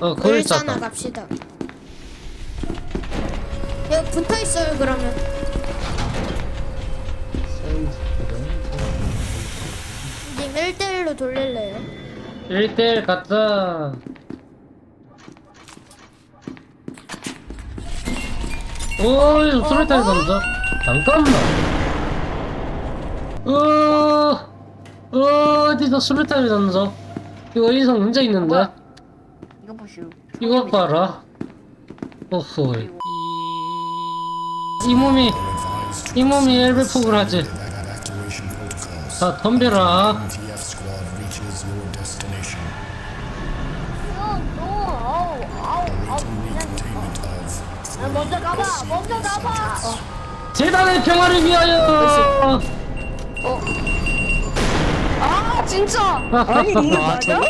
어 거기 울산아 갑시다. 여기 붙어 있어요 그러면. 님 1대1로 돌릴래요? 1대1 가자 오이 수류탄 던져 잠깐만. 어 어, 어디서 수류탄을 던져 이거 이성 문제 있는데 뭐야? 이거 보시오. 이거 봐라. 오호 이. 몸이 이 몸이 엘베 폭을 하지. 자 덤벼라. 먼저 가봐 먼저 가봐 재단의 평화를 위하여! 아 진짜! 아니 이게 맞아?